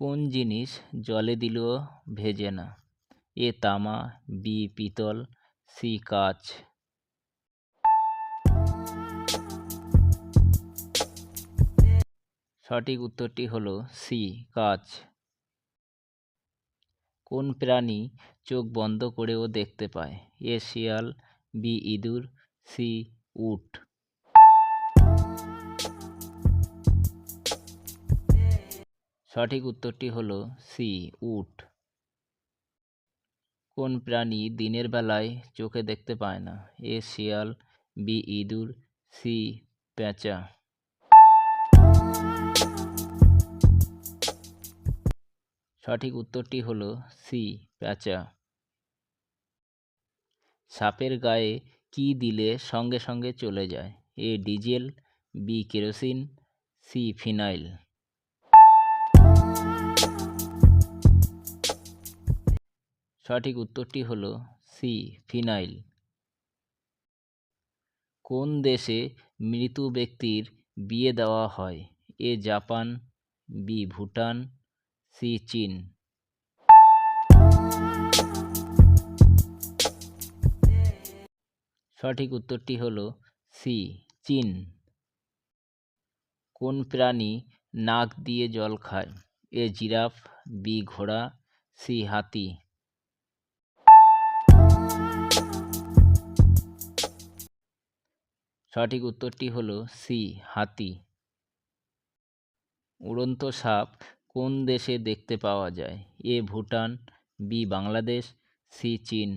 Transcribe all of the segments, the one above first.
কোন জিনিস জলে দিলেও ভেজে না? এ তামা, বি পিতল, সি কাচ। সঠিক উত্তরটি হলো সি, কাচ। কোন প্রাণী চোখ বন্ধ করেও দেখতে পায়? এ শিয়াল, বি ইঁদুর, সি উট। সঠিক উত্তরটি হলো সি, উট। কোন প্রাণী দিনের বেলায় চোখে দেখতে পায় না? এ, শিয়াল, বি, ইঁদুর, সি পেঁচা সঠিক উত্তরটি হলো সি পেঁচা সাপের গায়ে কি দিলে সঙ্গে সঙ্গে চলে যায়? A, diesel, B, kerosene, C, phenyl. সঠিক উত্তরটি হলো সি, ফিনাইল। কোন দেশে মৃত ব্যক্তির বিয়ে দেওয়া হয়? A Japan, B Bhutan, C চীন। সঠিক উত্তরটি হল সি, চীন। কোন প্রাণী নাক দিয়ে জল খায়? এ জিরাফ, বি ঘোড়া, সি হাতি। সঠিক উত্তরটি হলো সি, হাতি। উড়ন্ত সাপ কোন দেশে দেখতে পাওয়া যায়? A, Bhutan, B, Bangladesh, C, চীন।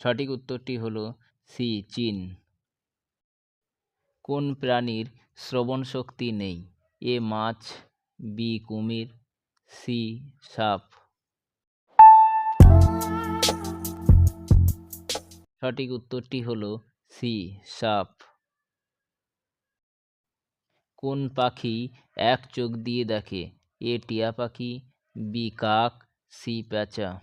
সঠিক উত্তরটি হলো সি, চীন। কোন প্রাণীর শ্রবণ শক্তি নেই? এ, মাছ, বি, কুমির, সি, সাপ। সঠিক উত্তরটি হলো সি, সাপ। কোন পাখি এক চোখ দিয়ে দেখে? এ, টিয়া পাখি, বি, কাক, সি, প্যাঁচা।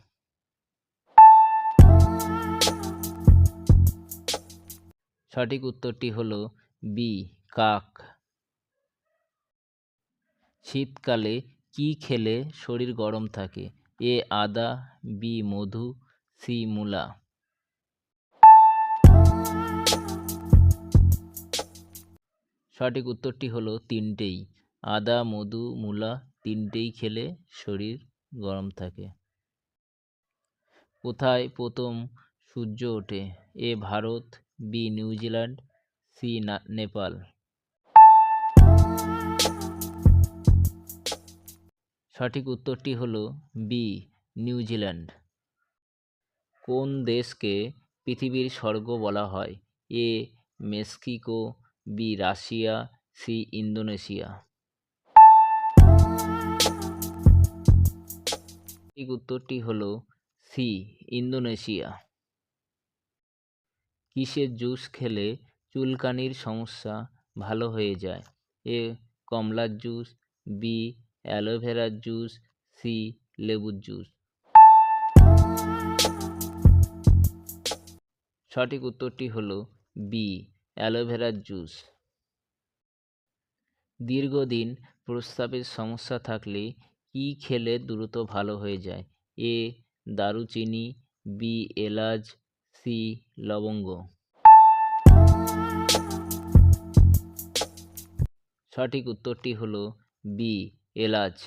সঠিক উত্তরটি হলো বি, কাক। শীতকালে কি খেলে শরীর গরম থাকে? এ, আদা, বি, মধু, সি, মূলা। সঠিক উত্তরটি হলো তিনটেই। আদা, মধু, মূলা তিনটেই খেলে শরীর গরম থাকে। কোথায় প্রথম সূর্য ওঠে? A Bharat, B New Zealand, C Nepal. সঠিক উত্তরটি হলো বি নিউজিল্যান্ড। কোন দেশকে পৃথিবীর স্বর্গ বলা হয়? A Mexico B Russia, C Indonesia. ঠিক উত্তরটি হলো সি ইন্দোনেশিয়া। কিসের জুস খেলে চুলকানির সমস্যা ভালো হয়ে যায়? এ কমলার জুস, বি অ্যালোভেরার জুস, সি লেবুর জুস। সঠিক উত্তরটি হলো বি অ্যালোভেরার জুস। দীর্ঘদিন প্রস্রাবের সমস্যা থাকলে কি খেলে দ্রুত ভালো হয়ে যায়? এ, দারুচিনি, বি, এলাচ, সি, লবঙ্গ। সঠিক উত্তরটি হলো বি, এলাচ।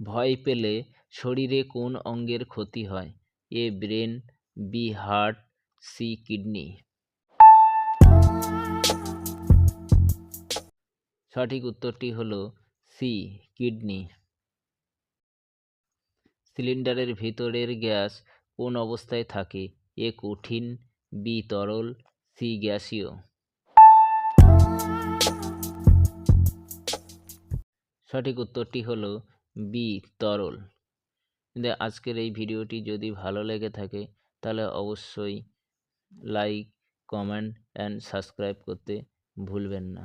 ভয় পেলে শরীরে কোন অঙ্গের ক্ষতি হয়? A, brain, B, heart, C, kidney. সঠিক উত্তরটি হলো সি কিডনি। সিলিন্ডারের ভিতরের গ্যাস কোন অবস্থায় থাকে? এ কঠিন বি তরল সি গ্যাসীয়। সঠিক উত্তরটি হলো বি তরল। আজকের এই ভিডিওটি যদি ভালো লেগে থাকে, তাহলে অবশ্যই লাইক, কমেন্ট, অ্যান্ড সাবস্ক্রাইব করতে ভুলবেন না।